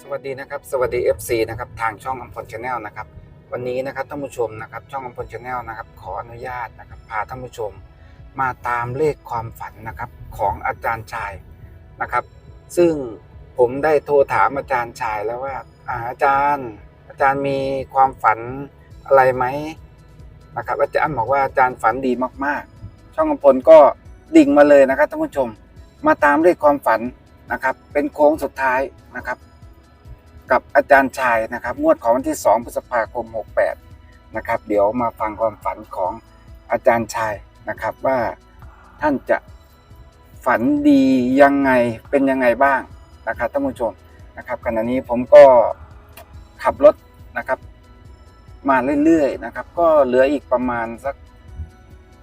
สวัสดีนะครับสวัสดี FC นะครับทางช่องอัมพลชาแนลนะครับวันนี้นะครับท่านผู้ชมนะครับช่องอัมพลชาแนลนะครับขออนุญาตนะครับพาท่านผู้ชม มาตามเลขความฝันนะครับของอาจารย์ชายนะครับ ซึ่งผมได้โทรถามอาจารย์ชายแล้วว่าอาอาจารย์ อาจารย์มีความฝันอะไรไหมนะครับอาจารย์บอกว่าอาจารย์ฝันดีมากๆ ช่องอัมพลก็ดิ่งมาเลยนะครับท่านผู้ชม มาตามเลขความฝันนะครับเป็นโค้งสุดท้ายนะครับ กับอาจารย์ชายนะครับ งวดของวันที่ 2 พฤษภาคม 68 นะครับ เดี๋ยวมาฟังความฝันของอาจารย์ชายนะครับว่าท่านจะฝันดียังไงเป็นยังไงบ้างนะครับท่านผู้ชมนะครับขณะนี้ผมก็ขับรถนะครับ มาเรื่อยๆนะครับ ก็เหลืออีกประมาณสัก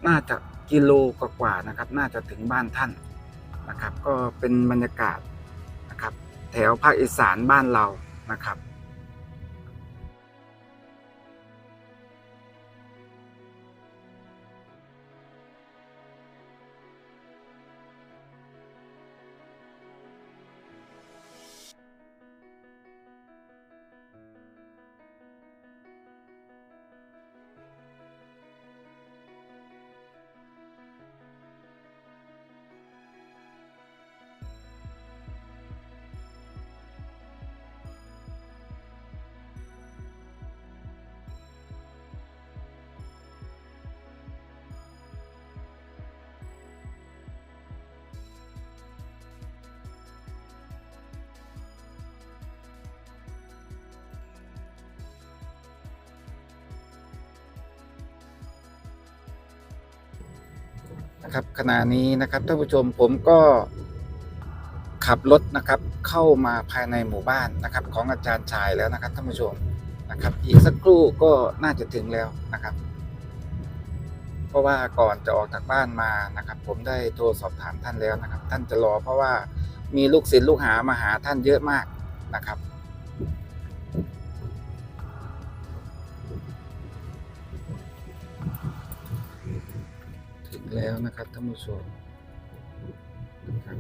น่าจะกิโลกว่าๆนะครับ น่าจะถึงบ้านท่านนะครับ ก็เป็นบรรยากาศนะครับ แถวภาคอีสานบ้านเรา นะครับ นะครับขณะนี้นะครับท่านผู้ชมผมก็ขับรถนะครับเข้ามาภายในหมู่บ้านนะครับ ของอาจารย์ชายแล้วนะครับท่านผู้ชมนะครับ อีกสักครู่ก็น่าจะถึงแล้วนะครับ เพราะว่าก่อนจะออกจากบ้านมานะครับ ผมได้โทรสอบถามท่านแล้วนะครับ ท่านจะรอเพราะว่ามีลูกศิษย์ลูกหามาหาท่านเยอะมากนะครับ นะครับท่านผู้ชมนะครับ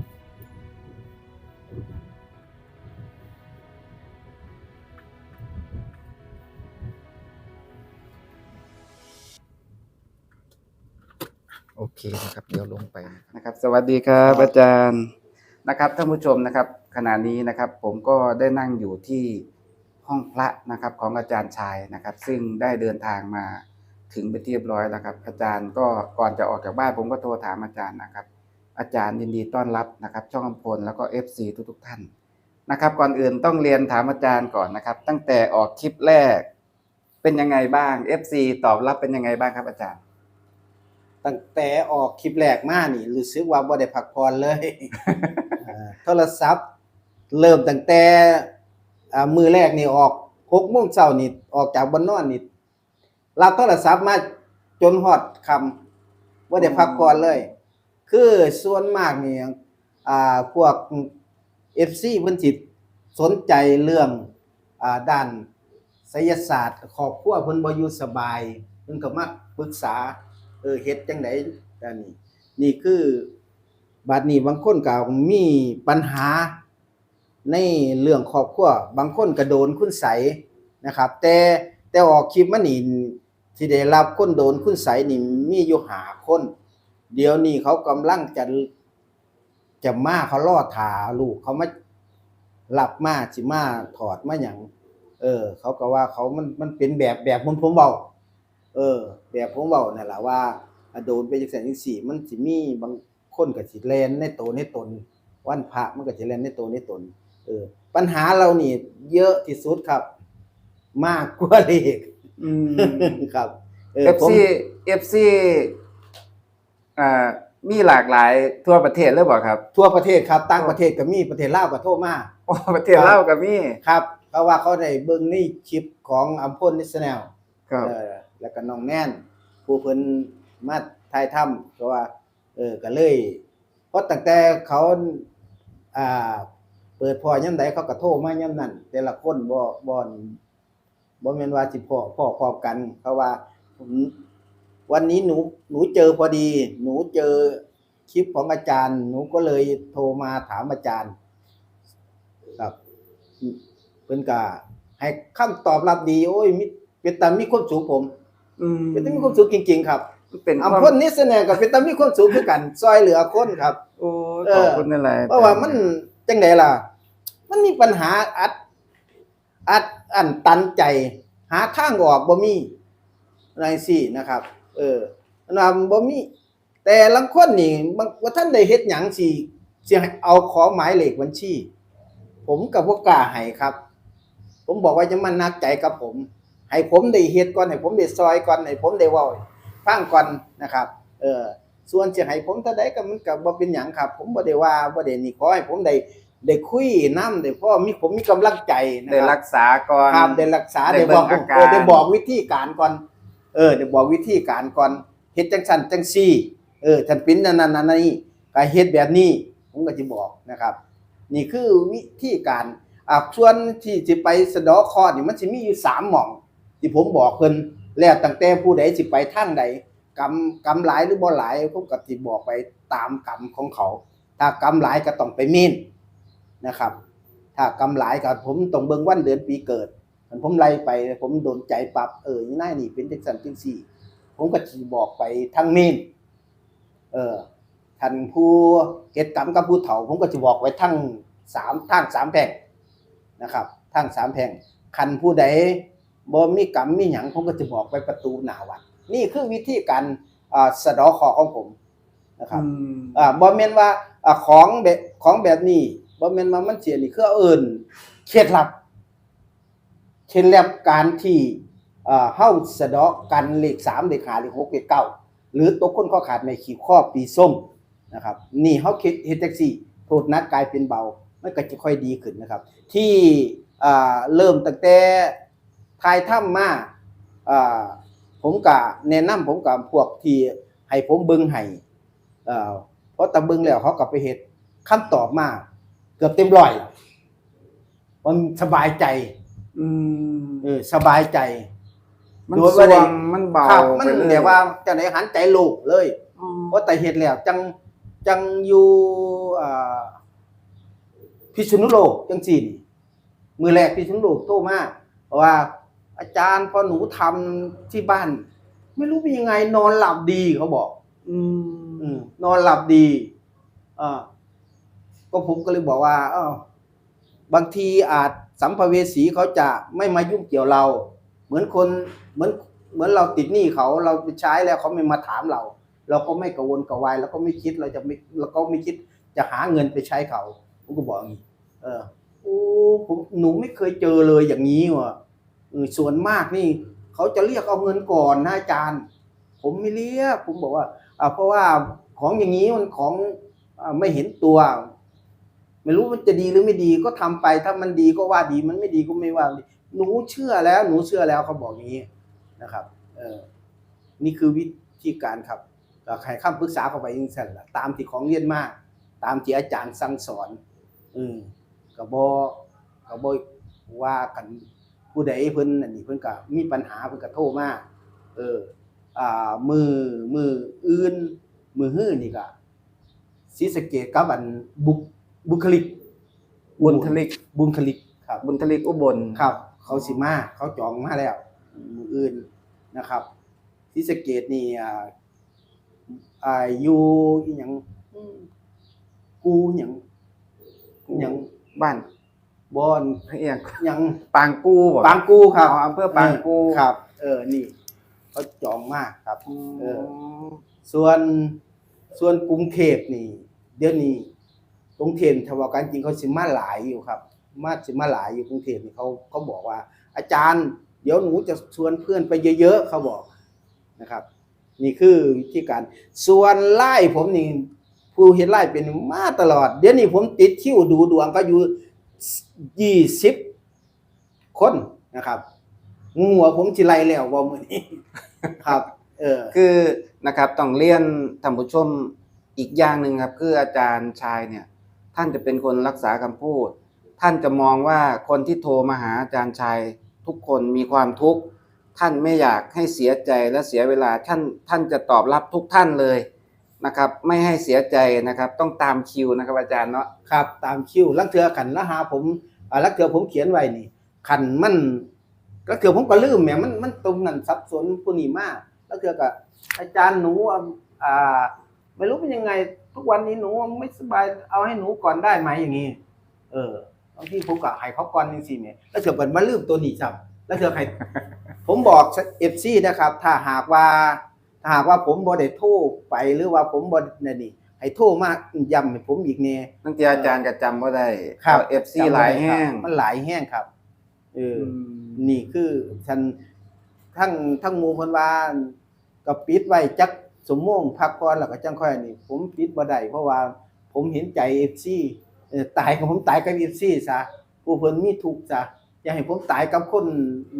โอเคนะครับ เดี๋ยวลงไปนะครับ สวัสดีครับอาจารย์นะครับท่านผู้ชมนะครับ ขณะนี้นะครับผมก็ได้นั่งอยู่ที่ห้องพระนะครับของอาจารย์ชายนะครับ ซึ่งได้เดินทางมา ถึงไปที่เรียบร้อยแล้วครับ อาจารย์ก็ก่อนจะออกจากบ้านผมก็โทรถามอาจารย์นะครับ อาจารย์ยินดีต้อนรับนะครับ ช่องอำพลแล้วก็ FC ทุกๆท่านนะครับ ก่อนอื่นต้องเรียนถามอาจารย์ก่อนนะครับ ตั้งแต่ออกคลิปแรก เป็นยังไงบ้าง FC ตอบรับเป็นยังไงบ้างครับ อาจารย์ ตั้งแต่ออกคลิปแรกมานี่รู้สึกว่าบ่ได้พักผ่อนเลยโทรศัพท์ เริ่มตั้งแต่มือแรกนี่ออก6โมงเช้านี่ออกจากบนนอนนี่ รับโทรศัพท์มาจนฮอดค่ำบ่ได้พักผ่อนเลย คือส่วนมากนี่อ่าพวก FC เพิ่นสิสนใจเรื่องอ่าด้านไสยศาสตร์ครอบครัวเพิ่นบ่อยู่สบายเพิ่นก็มาปรึกษาเออเฮ็ดจังไดอันนี้นี่คือบัดนี้บางคนก็มีปัญหาในเรื่องครอบครัวบางคนก็โดนคุณใสยนะครับ แต่แต่ออกคลิปมานี่ ที่ได้รับคนโดนคุณใสนี่มีอยู่หาคน เดี๋ยวนี้เขากำลังจะจะมาเขาล่อถาลูกเขามาหลับมาสิมาถอดมาหยังเออ เขาก็ว่าเขามันมันเป็นแบบแบบผมผมเบาเออ แบบผมเว้านั่นล่ะว่าโดนไปจังซั่นจังซี่มันสิมีบางคนก็สิแล่นในโตในตน วันพระมันก็สิแล่นในโตในตน เออ ปัญหาเรานี่เยอะที่สุดครับ มากกว่าเลข อืมครับเออเอฟผมซีเอฟซีอ่ามีหลากหลายทั่วประเทศเลยบ่ครับทั่วประเทศครับต่างประเทศก็มีประเทศลาวก็โทรมาโอ้ประเทศลาวก็มีครับ เพราะว่าเขาได้เบิ่งในคลิปของอัมพลนิสแนลครับเออแล้วก็น้องแน่น ผู้เพิ่นมาถ่ายทำเพราะว่า เออก็เลย เพราะตั้งแต่เขาอ่า เปิดพอยามใดเขาก็โทรมายามนั้นแต่ละคนบ่บ่ บ่แม่นว่าสิพ่อพ่อพร้อมกันเพราะว่าผมวันนี้หนูหนูเจอพอดี หนูเจอคลิปของอาจารย์ หนูก็เลยโทรมาถามอาจารย์ครับเพิ่นก็ให้คำตอบรับดี โอ้ยมีเป็นตามีความสุขผมอืมเป็นตามีความสุขจริง ๆ ครับเป็นอำพลนิสแนก็เป็นตามีความสุขคือกันซอยเหลือคนครับ โอ้ยเอขออบคุณนั่นแหละเพราะว่ามันจังไดล่ะ มันมีปัญหาอัดอัด อันตันใจ หาทางออกบ่มีอะไรสินะครับ เอออันว่าบ่มี แต่ลังคนนี่บางว่าท่านได้เฮ็ดหยังสิสิเอาขอหมายเลขบัญชี ผมกับพวกกล้าให้ครับ ผมบอกว่าจะมันนักใจกับผม ให้ผมได้เฮ็ดก่อนให้ผมได้ซอยก่อนให้ผมได้เว้าฟังก่อนนะครับ เออส่วนจะให้ผมเท่าใดก็มันก็บ่เป็นหยังครับ ผมบ่ได้ว่าบ่ได้นี่ขอให้ผมได้ ได้คุยนำได้พ่อมีผมมีกำลังใจนะได้ครัรับกษาก่อน ครับได้รักษาได้ได้เบิ่บอกงอาการ เออได้บอกวิธีการก่อน เออได้บอกวิธีการก่อนเฮ็ดจังซั่นจังซี่ เออท่านเป็นนั่นนั่นนั่นนี่ก็เฮ็ดแบบนี้ผมก็สิบอกนะครับ นี่คือวิธีการอ่าส่วนที่สิไปสะเดอคอนี่มันสิมีอยู่สามหม่อง ที่ผมบอกเพิ่นแล้วตั้งแต่ผู้ใดสิไปทางใดกรรมกรรมหลายหรือบ่หลายผมก็สิบอกไปตามกรรมของเขา ถ้ากรรมหลายก็ต้องไปเม่น นะครับ ถ้ากรรมหลายก็ผมต้องเบิ่งวันเดือนปีเกิดคันผมไล่ไปผมโดนใจปรับเออนี่นายนี่เป็นจังซั่นจังซี่ผมก็สิบอกไปทางเม่นเออท่านผู้เฮ็ดกรรมกับผู้เฒ่า ผมก็สิบอกไว้ทั้งสามทางสามแพร่งนะครับทางสามแพร่งคันผู้ใดบ่มีกรรมมีหยังผมก็จะบอกไปประตูหน้าวัด นี่คือวิธีการอ่าสะเดอขอของผมนะครับอืมอ่าบ่แม่นว่าอ่าของแบบของแบบนี้ บ่แม่นว่ามันเสียนี่คือเอาเอิ้นเคล็ดลับเคล็ดลับการที่อ่าเฮาสะเดาะกันเลข3เลข5เลข6เลข9หรือตกคนข้อขาดในขีดข้อปีส้มนะครับ นี่เฮาคิดเฮ็ดจังซี่โทษนักกลายเป็นเบามันก็จะค่อยดีขึ้นนะครับ ที่อ่าเริ่มตั้งแต่ทายถ้ำมาอ่าผมก็แนะนำผมกับพวกที่ให้ผมเบิ่งให้เอ่อพราะตะเบิงแล้วเขากลับไปเฮ็ดคำตอบมา เกือบเต็มร้อยแล้วมันสบายใจ อืมเออ สบายใจมันโดยสว่าได้วงมันเบาครับมันไปลเรียกว่าจังได๋หันใจโลกเลยอ๋อเพราะแต่เฮ็ดแล้ว จังจังอยู่อ่าพิษณุโลกจังซี่นี่มือแรกพิษณุโลกโทรมาเพราะว่า อาจารย์พอหนูทำที่บ้าน ไม่รู้เป็นยังไงนอนหลับดีเขาบอก อืม อืมนอนหลับดีอ่า ก็ผมก็เลยบอกว่าอ้าวบางทีอาจสัมภเวสีเขาจะไม่มายุ่งเกี่ยวเรา เหมือนคนเหมือนเหมือนเราติดหนี้เขาเราไปใช้แล้วเขาไม่มาถามเรา เราก็ไม่กระวนกระวายเราก็ไม่คิดเราจะไม่เราก็ไม่คิดจะหาเงินไปใช้เขาผมก็บอกอย่างนี้เออโอ้ผมหนูไม่เคยเจอเลยอย่างนี้ว่ะส่วนมากนี่เขาจะเรียกเอาเงินก่อนนะอาจารย์ ผมไม่เรียกผมบอกว่าอ่าเพราะว่าของอย่างนี้มันของอไม่เห็นตัว ไม่รู้มันจะดีหรือไม่ดีก็ทำไปถ้ามันดีก็ว่าดีมันไม่ดีก็ไม่ว่าดีหนูเชื่อแล้ว หนูเชื่อแล้วเขาบอกอย่างนี้นะครับ เออนี่คือวิธีการครับก็ให้คำปรึกษาเข้าไปยิ่งสั่นละตามที่ของเรียนมาก ตามที่อาจารย์สั่งสอน อืมก็บ่ก็บ่ว่ากันผู้ใดเพิ่นอันนี้เพิ่นก็มีปัญหาเพิ่นก็โทรมาเออ อ่า มือมืออื่น มือฮื้อนี่ก็ศรีสะเกดกับอันบุค บุคลิก บุญทลิก บุคลิก ครับบุญทลิกอุบลครับ เขาสิมาเขาจองมาแล้วมืออื่นนะครับศรีสะเกดนี่อ่าอ่าอยู่อีหยังอืมกูหยังหยังบ้านบอนเอียงหยังปางกูบ่ปางกูครับอ๋ออำเภอปางกูครับ เออนี่เขาจองมากครับอืมเออ ส่วนส่วนกรุงเทพนี่ เดี๋ยวนี้ กรุงเทพถ้าว่ากันจริงเขาสิมาหลายอยู่ครับ มาสิมาหลายอยู่กรุงเทพนี่เขาเขาบอกว่า อาจารย์ เดี๋ยวหนูจะชวนเพื่อนไปเยอะๆเขาบอกนะครับ นี่คือวิธีการส่วนไล่ผมนี่ผู้เห็นไล่เป็นมาตลอด เดี๋ยวนี้ผมติดคิวดูดวงก็อยู่ยี่สิบคนนะครับงัวผมสิไล่แล้วว่ามือนี้ครับ เออคือนะครับต้องเรียนท่านผู้ชมอีกอย่างหนึ่งครับ คืออาจารย์ชายเนี่ย ท่านจะเป็นคนรักษาคำพูด ท่านจะมองว่าคนที่โทรมาหาอาจารย์ชายทุกคนมีความทุกข์ ท่านไม่อยากให้เสียใจและเสียเวลา ท่านท่านจะตอบรับทุกท่านเลยนะครับ ไม่ให้เสียใจนะครับ ต้องตามคิวนะครับอาจารย์เนาะครับ ตามคิวลังเทือกันแล้วหาผมอ่าลังเทือผมเขียนไว้นี่คันมันก็คือผมก็ลืมแหมมันมันตรงนั้นสับสนผู้นี้มากแล้วคือกับอาจารย์หนูอ่าไม่รู้เป็นยังไง ทุกวันนี้หนูไม่สบายเอาให้หนูก่อนได้ไหมอย่างนี้ เออบางทีผมก็ให้เขาก่อนจริงๆเนี่ยแล้วเถื่อเปิดมาลืมตัวนี้จับแล้วเถื่อให้ผมบอกเอฟซีนะครับ ถ้าหากว่า ถ้าหากว่าผมบ่ได้โทรไปหรือว่าผมบ่นั่นนี่ให้โทรมาย้ำให้ผมอีกเนี่ยตั้งแต่อาจารย์ก็จำว่าได้ครับเอฟซีหลายแห้งมันหลายแห้งครับเอออือมนี่คือฉันทั้งทั้งหมู่เพิ่นว่าก็ปิดไว้จัก สมโมงพักก่อนแล้วก็จังค่อยนี่ ผมปิดบ่ได้เพราะว่าผมเห็นใจ FC เออตายกับผมตายกับ FC ซะผู้เพิ่นมีทุกข์ซะอย่าให้ผมตายกับคน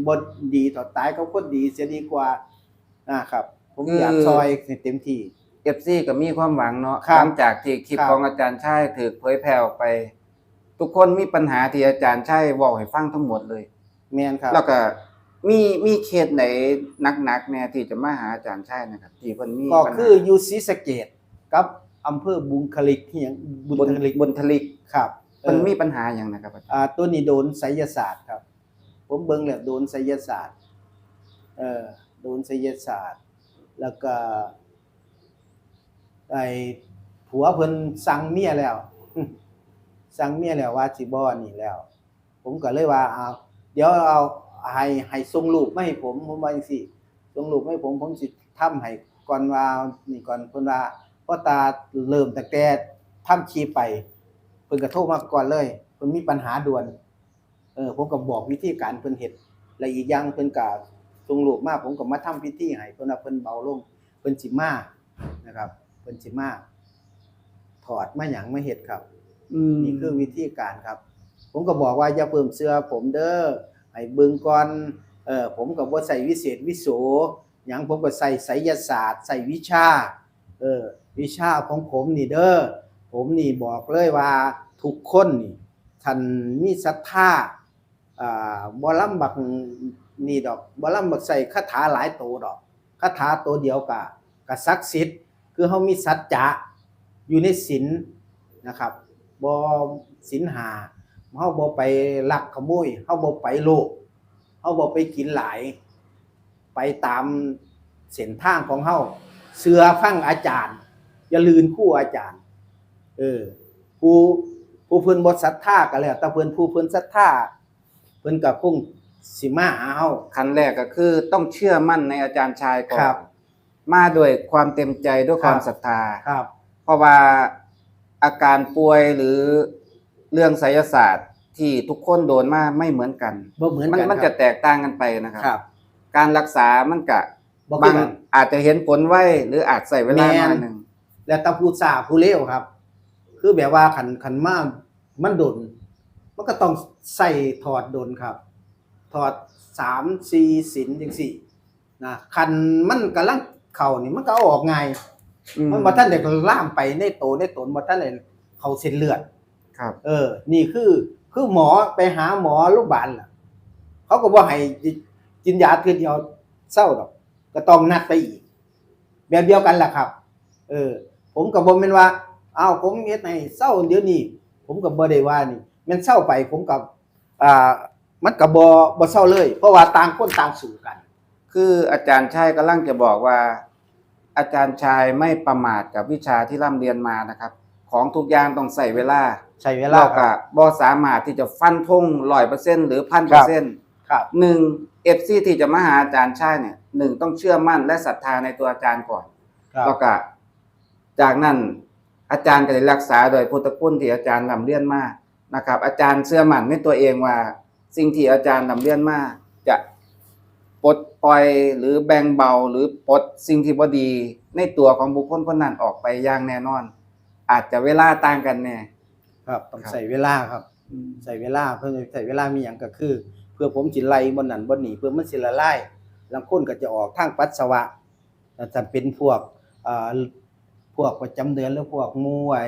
บ่ดีต่อตายกับคนดีเสียดีกว่านะครับ ผมอยากซอยให้เต็มที่เอฟซีก็มีความหวังเนาะครับหลังจากที่คลิปครับของอาจารย์ชัยถูกเผยแพร่ออกไป ทุกคนมีปัญหาที่อาจารย์ชัยบอกให้ฟังทั้งหมดเลยแม่นครับ แล้วก็ มีมีเคสไหนหนักๆแน่ที่จะมาหาอาจารย์ชัยนะครับ ที่เพิ่นมีก็ปัญหาคืออยู่ศรีสะเกษกับอำเภอบุญคลิกที่หยังบุบนญคลิกบนทลิกครับมันเออมีปัญหาอย่างนะครับอาจารย์อ่าตัวนี้โดนไสยศาสตร์ครับ ผมเบิ่งแล้วโดนไสยศาสตร์ เออโดนไสยศาสตร์ แล้วก็ไอ้ผัวเพิ่นสั่งเมียแล้ว สั่งเมียแล้วว่าสิบ่นี่แล้ว ผมก็เลยว่าเอาเดี๋ยวเอา ให้ให้ส่งรูปมาให้ผมผมว่าจังซี่ส่งรูปมาให้ผมผมสิทำให้ก่อนว่านี่ก่อนเพิ่นว่าพ่อตาเริ่มตั้งแต่ทำคลิปไปเพิ่นก็โทรมาก่อนเลยเพิ่นมีปัญหาด่วนเออผมก็บอกวิธีการเพิ่นเฮ็ดและอีกอย่างเพิ่นก็ส่งรูปมาผมก็มาทำพิธีให้เพิ่นว่าเพิ่นเบาลงเพิ่นสิมานะครับเพิ่นสิมาถอดมาหยังมาเฮ็ดครับมนี่คือวิธีการครับ ผมก็บอกว่าอย่าเพิ่มเสื้อผมเด้อ ให้เบิ่งก่อนเออผมก็บ่ใส่วิเศษวิโสหยังผมก็ใส่ไสยศาสตร์ ใส่วิชาเออวิชาของผมนี่เด้อผมนี่บอกเลยว่าทุกคนนี่ท่านมีศรัทธาอ่าบ่ลำบักนี่ดอกบ่ลำบักใส่คาถาหลายโตวดอกคาถาตัวเดียวกะกะศักดิ์สิทธิ์คือเฮามีสัจจะอยู่ในศีลนะครับบ่สินหา เฮาบ่ไปลักขโมยเฮาบ่ไปโลภเฮาบ่ไปกินหลาย ไปตามเส้นทางของเฮาเสือฟังอาจารย์ อย่าลืนคู่อาจารย์ เออผู้ผู้เพิ่นบ่ศรัทธาก็แล้วแต่เพิ่นผู้เพิ่นศรัทธาเพิ่นก็คงสิมาหาเฮาขั้นแรกก็คือต้องเชื่อมั่นในอาจารย์ชายก่อครันบมาด้วยความเต็มใจด้วยความครับศรัทธาครับ เพราะว่าอาการป่วยหรือ เรื่องไสยศาสตร์ที่ทุกคนโดนมาไม่เหมือนกันบ่เหมือนมันกันมันคจะรับแตกต่างกันไปนะครับครับ การรักษามันกะบ่คืบาองกัน อาจจะเห็นผลไว้ หรืออาจใส่เวลาหแม่นน่อยหนึ่ง แล้วแตาผู้สาผู้เลวครับ คือแบบว่าขันขันมามันดน มันก็ต้องใส่ถอดดนครับ ถอดสามสี่สินจังสี่นะคันมันกำลังเข่านี่มันก็เอาออกไงายอืมมันบ่ท่านเด็กล่ามไปในโตในตนบ่ท่านเลยเขาเส้นเลือด ครับ เออ นี่คือคือหมอไปหาหมอโรงพยาบาลล่ะ เขาก็บ่ให้กินยาเทื่อเดียวเศร้าดอก ก็ต้องนัดไปอีก แบบเดียวกันล่ะครับ เออ ผมก็บ่แม่นว่าอ้าวผมเฮ็ดให้เศร้าเดี๋ยวนี้ผมก็บ่ได้ว่านี่แม่นเศร้าไปผมก็อ่ามันก็บ่บ่เศร้าเลย เพราะว่าต่างคนต่างสู้กัน คืออาจารย์ชายกำลังจะบอกว่า อาจารย์ชายไม่ประมาทกับวิชาที่ร่ำเรียนมานะครับ ของทุกอย่างต้องใส่เวลาใช้เวลาเราครัก็บบ่สามารถที่จะฟันธงร้อยเปอร์เซ็นหรือพันเปอร์เซ็นต์ครับ หนึ่งเอฟซีที่จะมาหาอาจารย์ชายเนี่ยหนึ่งต้องเชื่อมั่นและศรัทธาในตัวอาจารย์ก่อน ครับ แล้วก็จากนั้นอาจารย์ก็ได้รักษาโดยพุทธคุณที่อาจารย์นำเรียนมานะครับ อาจารย์เชื่อมั่นในตัวเองว่า สิ่งที่อาจารย์นำเรียนมาจะปลดปล่อยหรือแบ่งเบาหรือปลดสิ่งที่บ่ดีในตัวของบุคคลคนนั้นออกไปอย่างแน่นอน อาจจะเวลาต่างกันแน่ ครับต้องครับใส่เวลาครับ ใส่เวลาเพื่อใส่เวลามีอย่างก็คือ เพื่อผมสิไล่บนนั้นบนนี้เพื่อมันสิละลายลางคนก็จะออกทางปัสสาวะแต่ถ้าเป็นพวกอ่าพวกประจำเดือนหรือพวกมูไอ้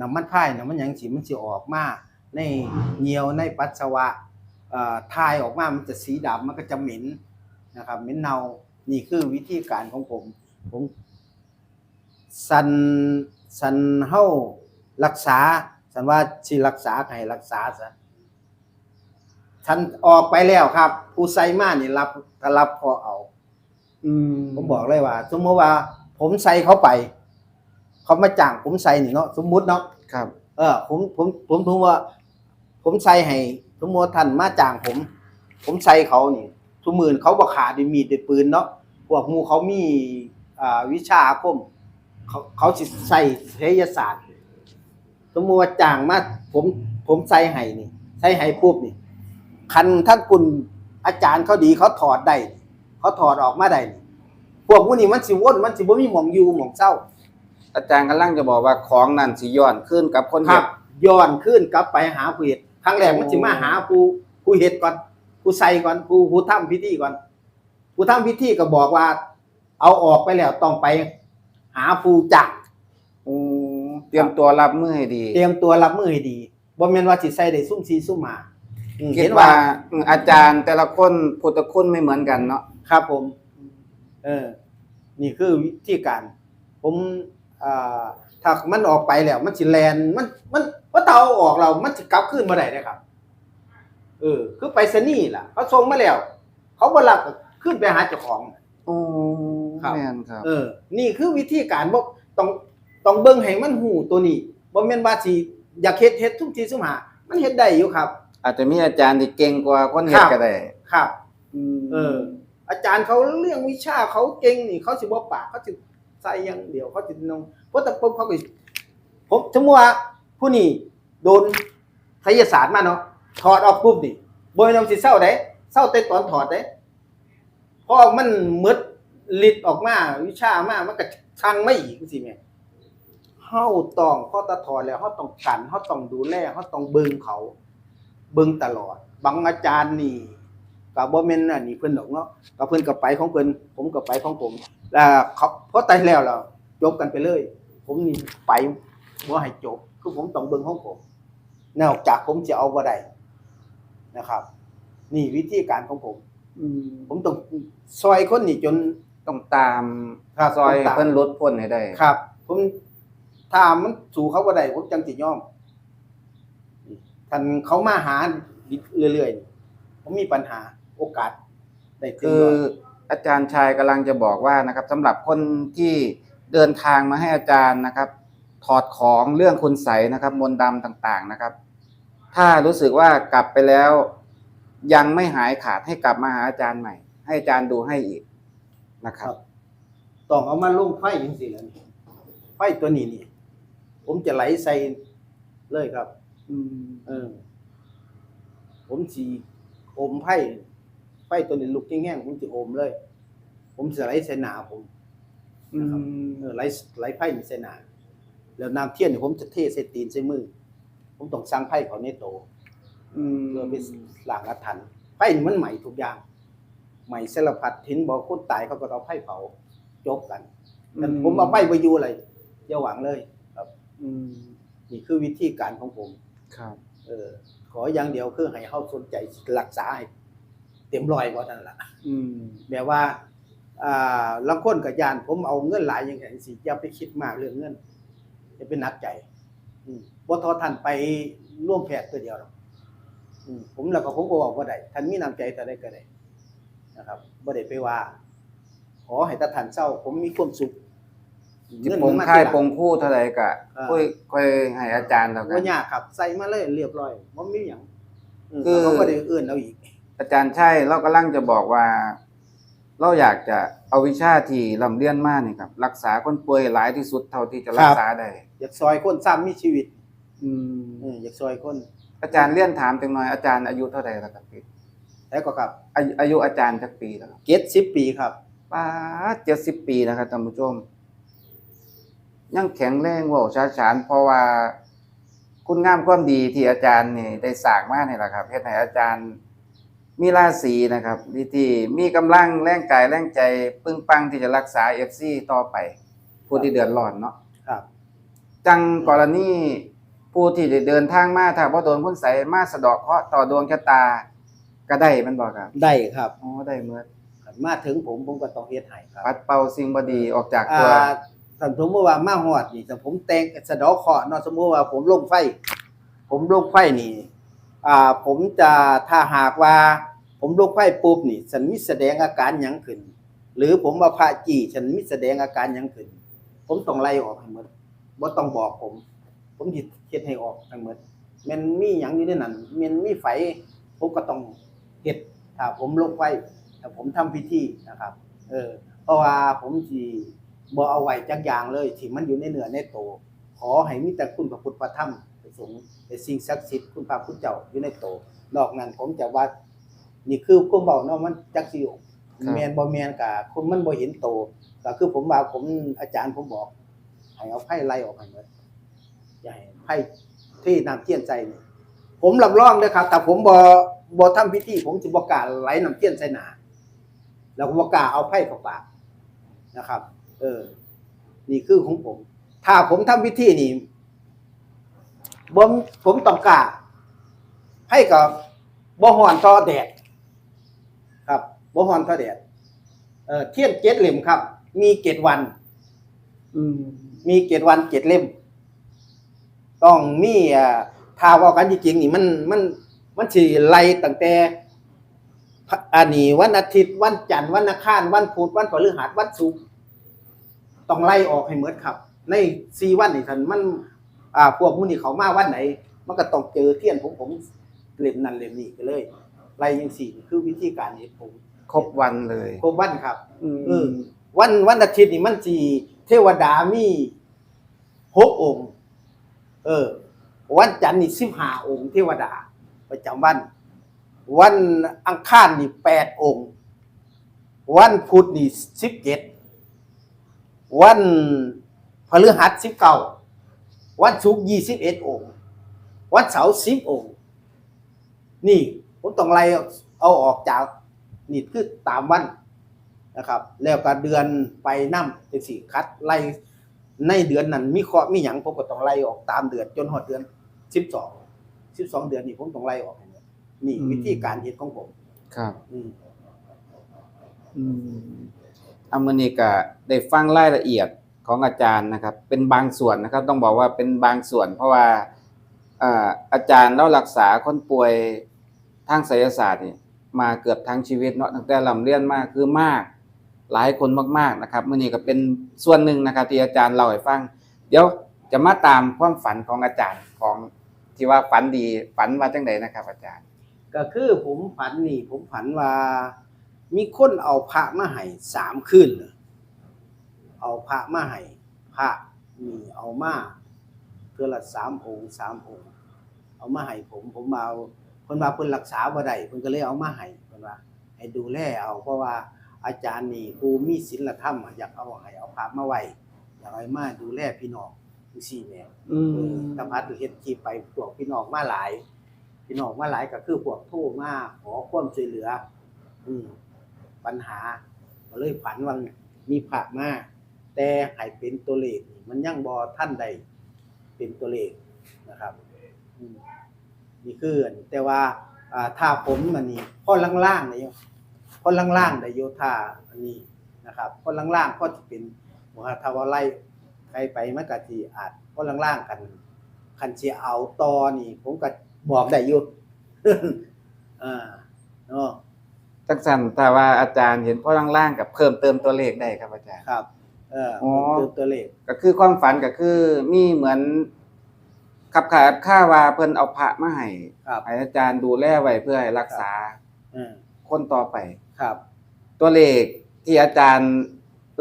น้ำมันพายน้ำมันหยังสิมันสิออกมาในเหนียวในปัสสาวะอ่าทายออกมา มันจะสีดำมันก็จะเหม็นนะครับเหม็นเน่านี่คือวิธีการของผม ผมสัน สันเฮารักษา สันว่าสิรักษาก็ให้รักษาซะฉันออกไปแล้วครับ ผู้ใส่มานี่รับก็รับพอเอา อืมผมบอกเลยว่า สมมติว่า ผมใส่เขาไป เขามาจ้างผมใส่นี่เนาะสมมุติเนาะครับ เออ ผมผมผมถือว่า ผมใส่ให้สมมติว่าท่านมาจ้างผม ผมใส่เขานี่ทุกมื่นเขาบ่ขาดด้วยมีดด้วยปืนเนาะพวกหมูเขามีอ่าวิชาอาคม เขาเขาสิใส่เทยศาสตร์สมมติว่าจ้างมาผมผมใส่ให้นี่ใส่ให้ปุ๊บนี่ คันท่านคุณอาจารย์เขาดีเขาถอดได้เขาถอดออกมาได้นี่พวกพวกนี้มันสิวนมันสิบ่มีหมองอยู่หมองเศร้า อาจารย์กำลังจะบอกว่าของนั่นสิย้อนขึ้นกับคนคเฮ็รัดบย้อนขึ้นกลับไปหาผู้เฮ็ดครั้งแรกมันสิมาหาผู้ผู้เฮ็ดก่อนผู้ใส่ก่อนผู้ผู้ทำพิธีก่อนผู้ทำพิธีก็บอกว่า เอาออกไปแล้วต้องไป หาผู้จักอืมเตรียมตัวรับมือให้ดีเตรียมตัวรับมือให้ดีบ่แม่นว่าสิใส่ได้ซุ่มซีซุ่มหมาอืมคิเห็ดนว่าว่าอืมอาจารย์แต่ละคนพุทธคุณไม่เหมือนกันเนาะครับผม เออ นี่คือวิธีการ ผมอ่าถ้ามันออกไปแล้ว มันสิแลนมันมันว่าเตาเอาออกเรามันสิกลับคืนมาได้นะครับ เออ คือไปสนี่ล่ะเขาส่งมาแล้ว เขาบ่รับก็ขึ้นไปหาเจ้าของ โอ้ ครับ แม่นครับ เออ นี่คือวิธีการบ่ต้องต้องเบิ่งให้มันหูตัวนี้บ่แม่นว่าสิอยากเฮ็ดเฮ็ดทุกทีสุมหา มันเฮ็ดได้อยู่ครับ อาจจะมีอาจารย์ที่เก่งกว่าคนเฮ็ดครับก็ได้ครับมเออ อาจารย์เขาเรื่องวิชาเขาเก่งนี่เขาสิบ่ปากเขาสิใส่อย่างเดียวเขาสินงเพราะแต่ผมเขาก็ผมสมมุติว่าผู้นี้โดนไสยศาสตร์มาเนาะถอดออกปุ๊บนี่บ่แม่นว่าสิเศร้าได้เศร้าแต่ตอนถอดได้เพราะมันหมด ฤทธิ์ออกมาวิชามามันก็ชังไม่อีกจังซี่แม่เฮาต้องพอตะถอดแล้วเฮาต้องกันเฮาต้องดูแลเฮาต้องเบิ่งเขาเบิ่งตลอด บางอาจารย์นี่ก็บ่แม่นอันนี้เพิ่นดอกเนาะก็เพิ่นก็ไปของเพิ่นผมก็ไปของผมแล้วเขาพอตายแล้วแล้วจบกันไปเลย ผมนี่ไปบ่ให้จบคือผมต้องเบิ่งของผมนอกจากผมจะเอาบ่ได้นะครับ นี่วิธีการของผมอืมผมต้องซอยคนนี่จน ต้องตามครับซอยต้องตาม เพิ่นลดพ้นให้ได้ครับ ผมถ้ามันสู่เขาบ่ได้ผมจังสิยอมท่านเขามาหาเรื่อยๆผมมีปัญหาโอกาสได้ถึงคืออาจารย์ชายกำลังจะบอกว่านะครับสำหรับคนที่เดินทางมาให้อาจารย์นะครับ ถอดของเรื่องคุณใสยนะครับ มนต์ดำต่างๆนะครับ ถ้ารู้สึกว่ากลับไปแล้ว ยังไม่หายขาดให้กลับมาหาอาจารย์ใหม่ ให้อาจารย์ดูให้อีก นะครับ ต้องเอามาลงไฟจังซี่แหล้วนี่ไฟตัวนี้นี่ ผมจะไหลใส่เลยครับ อืมเออ ผมสีอมไผ่ไฟตัวนี้ลุกแห้งๆผมจะอมเลย ผมจะไหลใส่หนาผมอืมเออไหลไหลไผ่นี่ใส่หนาแล้วน้ำเทียนนี่ผมจะเทใส่ตีนใส่มือ ผมต้องสั่งไผ่เขาในโตอืมเพื่อไปล้างอาถรรพ์ไผ่นี่มันใหม่ทุกอย่าง ใหม่สารพัดทิ้นบอกคนตายเขาก็เอาไผ่เผาจบกันแต่ผมเอาไผ่ไปอยู่อะไรอย่าหวังเลย ครับ อืมนี่คือวิธีการของผม ครับ เออ ขออย่างเดียวคือให้เขาสนใจรักษาให้เต็มร้อยก็นั่นแหละอืมแบบว่าอ่าลังคนกับยาน ผมเอาเงินหลายอย่างไงสิอย่าไปคิดมากเรื่องเงินจะเป็นหนักใจอืมบ่ทอท่านไปร่วมแพทย์ตัวเดียวหรอกอืมผมแล้วก็ผมก็บอกว่าได้ท่านมีน้ำใจแต่ได้ก็ได้ นะครับบ่ได้ไปว่าขอให้ตาท่านเศร้า ผมมีความสุขจิปงค่ายปงคู่เท่าไหร่ก็อ่าค่อยค่อยให้อาจารย์แล้วกับ่นยากครับ ใส่มาเลยเรียบร้อยบ่มีหยังอืมคือเขาก็ได้เอื้อนเราอีก อาจารย์ใช่เรากำลังจะบอกว่า เราอยากจะเอาวิชาที่ลำเลียนมานี่ครับ รักษาคนป่วยหลายที่สุดเท่าที่จะรักษาได้ อยากซอยคนซ้ำมีชีวิต อืมเอออยากซอยคน อาจารย์เลี่ยนถามจังหน่อยอาจารย์อายุเท่าไหร่แล้วครับพี่ แล้วก็ครับอายุอายุอาจารย์จักปีแล้วครับเจ็ดสิบปีครับป้าเจ็ดสิบปีนะครับท่านผู้ชม ยังแข็งแรงเว่าช้าฉานเพราะว่า คุณงามความดีที่อาจารย์นี่ได้สร้างมาเนี่ยแหละครับเฮ็ดให้อาจารย์มีราศีนะครับที่ที่มีกำลังแรงกายแรงใจ ปึ้งปังที่จะรักษา FC ต่อไป ผู้ที่เดือดร้อนเนาะครับ จังกรณีผู้ที่ได้เดินทางมาถ้าบ่โดนคุณใสยมาสะเดอกเคราะห์ต่อดวงชะตา ก็ได้แมันบ่ครับได้ครับอ๋อได้เมื่อมาถึงผมผมก็ต้องเฮ็ดให้ครับปัดเป่าสิ่งบ่ดีออกจากอ่าตัวท่านสมมติว่ามาฮอดนี่แต่ผมแต่งสะเดอเคราะห์เนาะสมมติว่าผมลงไฟ ผมลงไฟนี่อ่าผมจะถ้าหากว่า ผมลงไพ่ปุ๊บนี่ฉันมีแสดงอาการหยังขึ้น หรือผมมาพระจีฉันมีแสดงอาการหยังขึ้น ผมต้องไล่ออกให้หมดบ่ต้องบอกผม ผมสิเฮ็ดให้ออกทั้งหมดแมันมีหยังอยู่ในนั้นแมันมีไฟผมก็ต้องเฮ็ด ถ้าผมลงไว้ถ้าผมทำพิธีนะครับ เออ เพราะว่าผมสิบ่เอาไว้จักอย่างเลยที่มันอยู่ในเนื้อในโตวขอให้มีแต่คุณพระพุทธพระธรรมพระสงฆ์แต่สิ่งศักดิ์สิทธิ์คุณพระพุทธเจ้าอยู่ในโตวนอกนั้นผมจะว่า นี่คือความเบาเนาะมันจักสิแมนบ่แมนกะคนมันบ่เห็นโตก็คือผมว่าผมอาจารย์ผมบอกให้เอาไพ่ไล่ออกให้หมดอย่าให้ไพ่ที่น้ำเทียนใจนี่ผมรับรองเด้อครับแต่ผมบ่ บ่ทำพิธีผมสิบ่กล้าไหลน้ำเทียนใส่หน้าแล้วก็บ่กล้าเอาไพ่เข้าปากนะครับ เออ นี่คือของผม ถ้าผมทำพิธีนี่ผมผมต้องกล้าให้กับบ่ฮ้อนต่อแดด ครับบ่ฮ้อนต่อแดด เอ่อเทียนเจ็ดเหล่มครับ มีเจ็ดวัน อืม มีเจ็ดวันเจ็ดเล่ม ต้องมีอ่าถ้าเว่ากันจริงๆนี่มันมัน มันสิไล่ตั้งแต่พระอันนี้วันอาทิตย์วันจันทร์วันอังคารวันพุธวันพฤหัสวันศุกร์ต้องไล่ออกให้หมดครับ ในสี่วันนี่ท่านมันอ่าพวกมูนี่เขามาวันไหน มันก็ต้องเจอเทียนผมผมเล่มนั้นเล่มนี้ไปเลยไล่ยังสี่นี่คือวิธีการเฮ็ดผมครบวันเลยครบวันครับอืมเออวันวันอาทิตย์นี่มันจีเทวดามีหกองค์ เออ วันจันทร์นี่สิบห้าองค์เทวดา ประจำวัน วันอังคารนี่แปดองค์ วันพุธนี่สิบเจ็ดวันพฤหัสสิบเก้าวันศุกร์ยี่สิบเอ็ดองค์ วันเสาร์สิบองค์ นี่ผมต้องไล่เอาออกจากนี่คือตามวันนะครับ แล้วก็เดือนไปนํจังสี่คัดไล่ในเดือนนั้นมีเคราะห์มีหยังผมก็ต้องไล่ออกตามเดือนจนหอดเดือนสิบสอง สิบสองเดือนนี่ผมต้องไล่ออกให้หมดนี่วิธีการเฮ็ดของผมครับ อืม อืมอามือนี้ก็ได้ฟังรายละเอียดของอาจารย์นะครับ เป็นบางส่วนนะครับ ต้องบอกว่าเป็นบางส่วน เพราะว่าอ่าอาจารย์เรารักษาคนป่วยทางไสยศาสตร์นี่มาเกือบทั้งชีวิตเนาะตั้งแต่ลำเลียนมาคือมาก หลายคนมากๆนะครับมื่อนี้ก็เป็นส่วนหนึ่งนะครับที่อาจารย์เล่าให้ฟัง เดี๋ยวจะมาตามความฝันของอาจารย์ของ ที่ว่าฝันดีฝันว่าจังไดนะครับ อาจารย์ ก็คือผมฝันนี่ ผมฝันว่า มีคนเอาพระมาให้สามคืนเอาพระมาให้พระนี่เอามาเทือละสามองค์สามองค์ เอามาให้ผม ผมมาเอาเพิ่นว่าเพิ่นรักษาบ่ได้เพิ่นก็เลยเอามาให้เพิ่นว่า ให้ดูแลเอาเพราะว่าอาจารย์นี่ผู้มีศีลธรรมอะอยากเอาให้เอาพระมาไว้อยากให้มาดูแลพี่น้อง จังซี่แหมอืเออมตะพัดเฮ็ดคลิปไปพวกพี่น้องมาหลาย พี่น้องมาหลายก็คือพวกโทรมาขอความช่วยเหลือ อืมปัญหาก็เลยฝันว่ามีพระมาแต่ให้เป็นตัวเลขนี่มันยังบ่ท่านใดเป็นตัวเลขนะครับอืมนี่คืออันแต่ว่าอ่าถ้าผมอันนี้ข้อล่างๆนี่ข้อล่างๆได้โยธาอันนี้นะครับข้อล่างๆก็จะเป็นว่าถ้าว่าไล่ ใครไปมันก็สิอาจข้อล่างๆกันคันสิเอาต่อนี่ ผมก็บอกได้อยู่อ่าเนาะจังสันแต่ว่าอาจารย์เห็นพ่อล่างๆกับเพิ่มเติมตัวเลขได้ครับอาจารย์ครับ เอออ๋อตัวตัวเลขก็คือความฝันก็คือมีเหมือนขับขายค่าว่าเพิ่นเอาพระมาให้ครับให้อาจารย์ดูแลไว้เพื่อให้รักษาเออคนต่อไปครับ ตัวเลขที่อาจารย์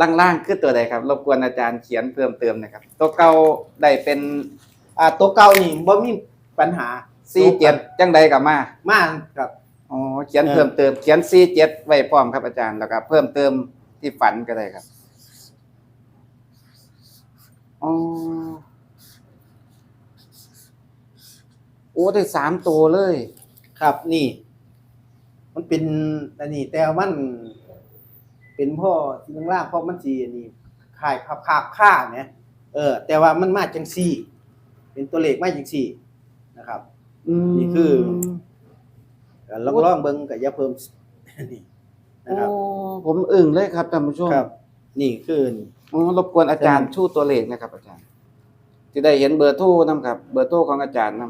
ล่างๆคือตัวใดครับ รบกวนอาจารย์เขียนเพิ่มเติมหนะครับ ตัวเก่าได้เป็นอ่าตัวเก่านี่บ่มีปัญหา47จังใดก็มา มากครับ อ๋อ เขียนเออเพิ่มเติม เขียน47ไว้พร้อมครับอาจารย์ แล้วก็เพิ่มเติมที่ฝันก็ได้ครับ อ๋อ โอ้ได้สามตัวเลย ครับนี่ มันเป็นอันนี้แต่มัน เป็นพ่อที่ล่างๆเพราะมันสีอันนี้คายภาพภาพค่าเนี่ยเออ แต่ว่ามันมาจังซี่ เป็นตัวเลขมาจังซี่นะครับนี่คือก็ลองลองเบิ่งก็อย่าเพิ่มนี่นะครับโอ้ผมอึ้งเลยครับท่านผู้ชมครับ นี่คือนี่อ๋อรบกวนอาจารย์ชูตัวเลขนะครับ อาจารย์จะได้เห็นเบอร์โทรนํครับ เบอร์โทรของอาจารย์นํ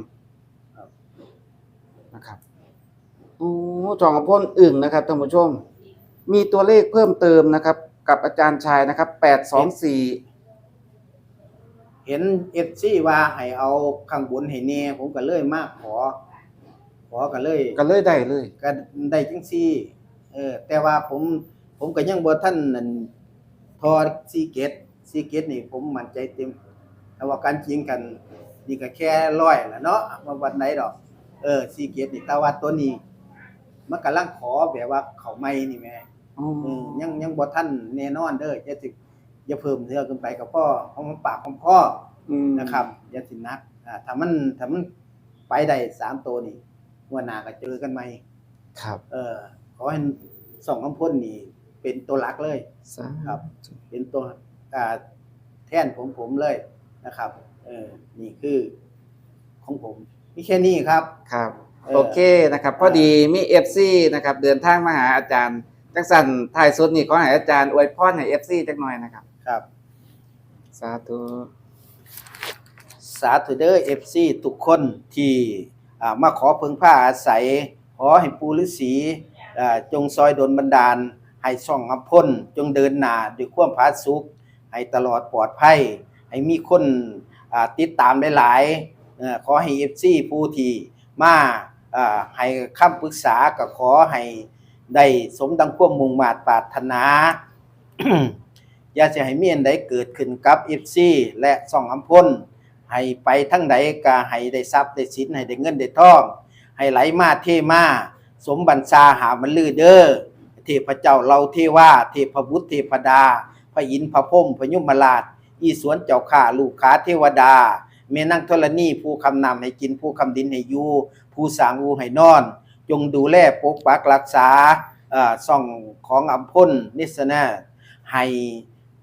โอ้จองอำพลอึ่งนะครับท่านผู้ชม มีตัวเลขเพิ่มเติมนะครับ กับอาจารย์ชายนะครับแปดสองสี่เห็น FC ว่าให้เอาข้างบนให้แน่ผมก็เลยมาขอ ขอก็เลยก็เลยได้เลยก็ได้จังซี่เออแต่ว่าผมผมก็ยังบ่ทันนั่นทอซีเกตซีเกตนี่ผมมั่นใจเต็มแต่ว่าการจริงกัน นี่ก็แค่ร้อยแหละเนาะมาวันไหนดอก เออซีเกตนี่แต่ว่าตัวนี้มันกำลังขอแบบว่าเขาไม่นี่แหม่ อ๋อเออยังยังบ่ทันแน่นอนเด้ออย่าสิอย่าเพิ่มเทื่อขึ้นไปกับพ่อของปากของพ่ออืมนะครับอย่าสินักอ่าถ้ามันถ้ามันไปได้สามตัวนี่งวันหน้าก็เจอกันใหม่ครับเออขอให้สองคำพ่นนี่ เป็นตัวหลักเลย สาธุครับ เป็นตัวอ่าแทนผมผมเลยนะครับ เออนี่คือของผมมีแค่นี้ครับ ครับเออโอเคนะครับ พอดีมีเอฟซีนะครับ เดินทางมาหาอาจารย์ จังสันถ่ายสุดนี่ขอให้อาจารย์อวยพรให้เอฟซีจักหน่อยนะครับ ครับ สาธุ สาธุเดอร์เอฟซีทุกคนที่อ่ามาขอเพิ่งผ้าอาศัย ขอให้ปูฤาษีอ่าจงซอยดลบันดาล ให้ช่องอำพ้นจงเดินหน้าด้วยความผาสุกให้ตลอดปลอดภัย ให้มีคนอ่าติดตามหลายๆเอ่อขอให้เอฟซีผู้ที่มาอ่าให้คำปรึกษาก็ขอให้ ได้สมดังความมุ่งมาตรปรารถนา อย่าจะให้มีอันใดเกิดขึ้นกับเอฟซีและช่องอำพ้นให้ไปทั้งใดก็ให้ได้ทรัพย์ได้สินให้ได้เงินได้ทองให้ไหลมาเทมาสมบัญชาหามันลือเด้อเทพเจ้าเราเทวาเทพบุตรเทพดา พระอินทร์พระพมพระยมราช อีสวนเจ้าข้าลูกค้าเทวดา เมนั่งธรณีผู้คำนำให้กินผู้คำดินให้อยู่ผู้สางอูให้นอน จงดูแลปกปักรักษาเอ่อซ่องของอัมพลนิสนะให้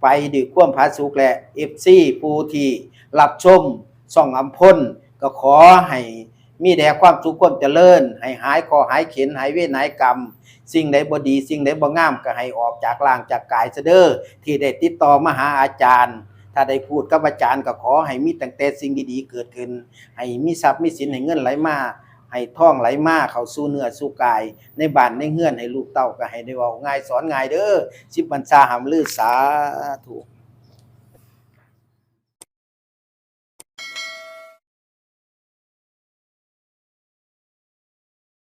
ไปด้วยความผาสุกและเอฟซีผู้ที่รับชมซ่องอัมพลก็ขอให้มีแด่ความสุขความเจริญ ให้หายคอหายเข็นหายเวรหายกรรม สิ่งใดบดี สิ่งใดบ่งามก็ให้ออกจากร่างจากกายซะเด้อที่ได้ติดต่อมาหาอาจารย์ ถ้าได้พูดกับอาจารย์ก็ขอให้มีตั้งแต่สิ่งดีๆเกิดขึ้น ให้มีทรัพย์มีสินให้เงินไหลมา ให้ท่องไหลมาเขาสู้เนื้อสู้กาย ในบ้านในเฮือนให้ลูกเต้าก็ให้ได้เว้าง่ายสอนง่ายเด้อสิบบัญชาหามลือสาธุ